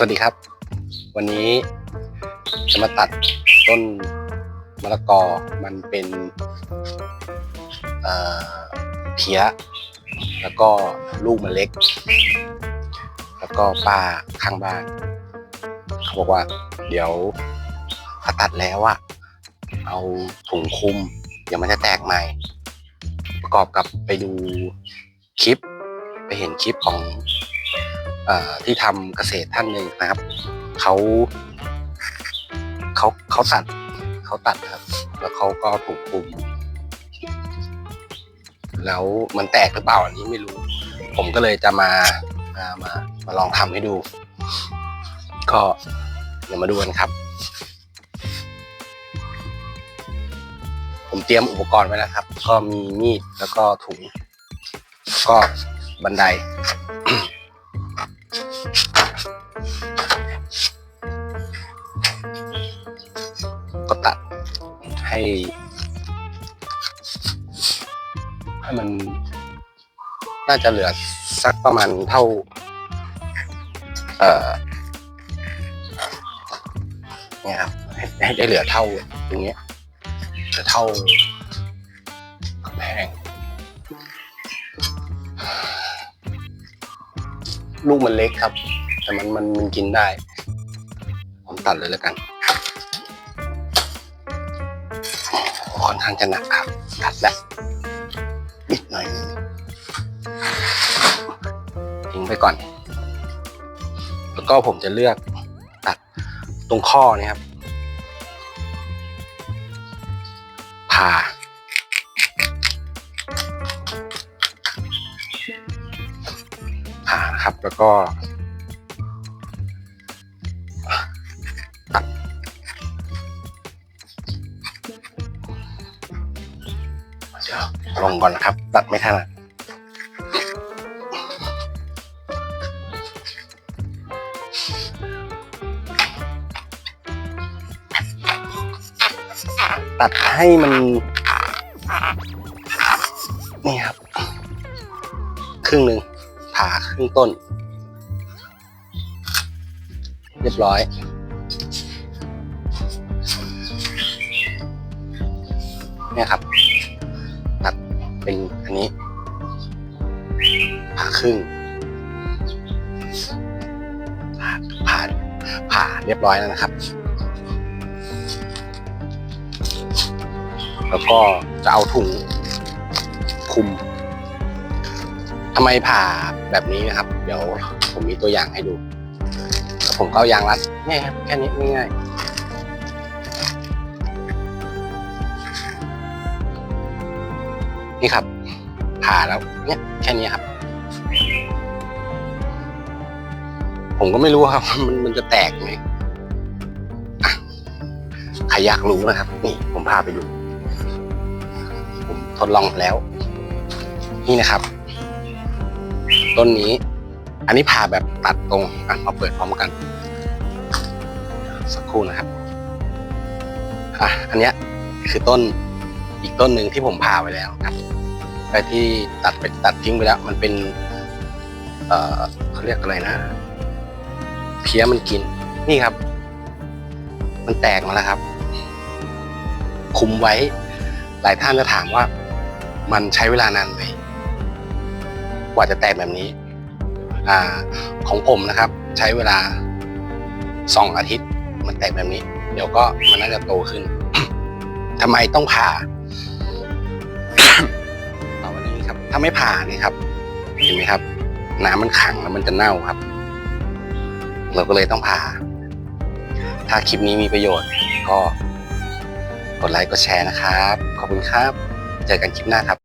สวัสดีครับ วันนี้จะมาตัดต้นมะละกอมันเป็นเพี้ยแล้วก็ลูกมันเล็ก แล้วก็ป้าข้างบ้าน เขาบอกว่า เดี๋ยวถ้าตัดแล้วอะเอาถุงคุม เดี๋ยวมันจะแตกใหม่ ประกอบกับไปดูคลิป ไปเห็นคลิปของ ที่ทำเกษตรท่านหนึ่งนะครับเขาเขาเขาตัดเขาตัดครับ แล้วเขาก็ถูกคุม แล้วมันแตกหรือเปล่าอันนี้ไม่รู้ ผมก็เลยจะมามามามาลองทำให้ดู ก็เดี๋ยวมาดูกันครับ ผมเตรียมอุปกรณ์ไว้แล้วครับ ก็มีมีดแล้วก็ถุง ก็บันได ให้มัน น่าจะเหลือสักประมาณเท่า เอ่อเนี่ยครับให้ให้ได้เหลือเท่าตรงเนี้ยเหลือเท่ากำแพงลูกมันเล็กครับ แต่มันมันมันกินได้ ผมตัดเลยแล้วกัน ค่อนข้างจะหนักครับ ตัดแล้วนิด หน่อยนึงทิ้งไปก่อน แล้วก็ผมจะเลือกตัดตรงข้อเนะครับผ่าผ่าครับแล้วก็ เดี๋ยวลงก่อนนะครับ ตัดไม่ถนัดตัดให้มัน นี่ครับ ครึ่งหนึ่งผ่าครึ่งต้น เรียบร้อยเนี่ยครับ เป็นอันนี้ผ่าครึ่งผ่าผ่าผ่าเรียบร้อยแล้วนะครับ แล้วก็จะเอาถุงคุมทำไมผ่าแบบนี้นะครับ เดี๋ยวผมมีตัวอย่างให้ดู ผมก็เอายางรัดเนี่ยครับแค่นี้ง่าย นี่ครับผ่าแล้วเนี่ยแค่นี้ครับ ผมก็ไม่รู้ครับ มันมันจะแตกไหมใครอยากรู้นะครับ นี่ผมพาไปดู ผมทดลองแล้ว นี่นะครับ ต้นนี้ อันนี้ผ่าแบบตัดตรงอะมาเปิดพร้อมกัน สักครู่นะครับอะอันเนี้ยคือต้น อีกต้นหนึ่งที่ผมผ่าไว้แล้วครับแต่ที่ตัดไปตัดทิ้งไปแล้ว มันเป็น เอ่อเขาเรียกอะไรนะเพี้ยมันกิน นี่ครับ มันแตกมาแล้วครับ คุมไว้ หลายท่านจะถามว่า มันใช้เวลานานไหมกว่าจะแตกแบบนี้ อ่า ของผมนะครับ ใช้เวลาสองอาทิตย์ มันแตกแบบนี้ เดี๋ยวก็มันน่าจะโตขึ้นทำไมต้องผ่า ถ้าไม่ผ่านี่ครับ เห็นไหมครับ น้ำมันขังแล้วมันจะเน่าครับ เราก็เลยต้องผ่า ถ้าคลิปนี้มีประโยชน์ก็กดไลค์กดแชร์นะครับ ขอบคุณครับ เจอกันคลิปหน้าครับ